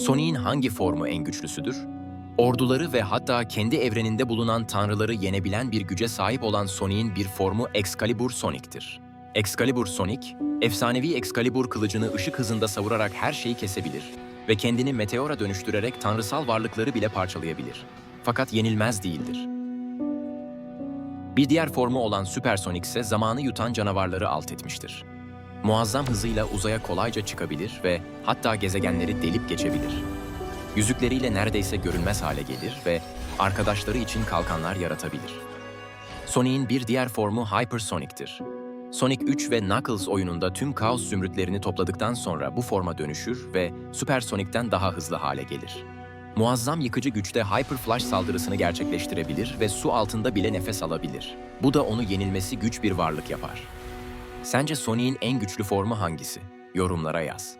Sonic'in hangi formu en güçlüsüdür? Orduları ve hatta kendi evreninde bulunan tanrıları yenebilen bir güce sahip olan Sonic'in bir formu Excalibur Sonic'tir. Excalibur Sonic, efsanevi Excalibur kılıcını ışık hızında savurarak her şeyi kesebilir ve kendini meteora dönüştürerek tanrısal varlıkları bile parçalayabilir. Fakat yenilmez değildir. Bir diğer formu olan Supersonic ise zamanı yutan canavarları alt etmiştir. Muazzam hızıyla uzaya kolayca çıkabilir ve hatta gezegenleri delip geçebilir. Yüzükleriyle neredeyse görünmez hale gelir ve arkadaşları için kalkanlar yaratabilir. Sonic'in bir diğer formu Hypersonic'tir. Sonic 3 ve Knuckles oyununda tüm kaos zümrütlerini topladıktan sonra bu forma dönüşür ve Super Sonic'ten daha hızlı hale gelir. Muazzam yıkıcı güçte Hyper Flash saldırısını gerçekleştirebilir ve su altında bile nefes alabilir. Bu da onu yenilmesi güç bir varlık yapar. Sence Sonic'in en güçlü formu hangisi? Yorumlara yaz.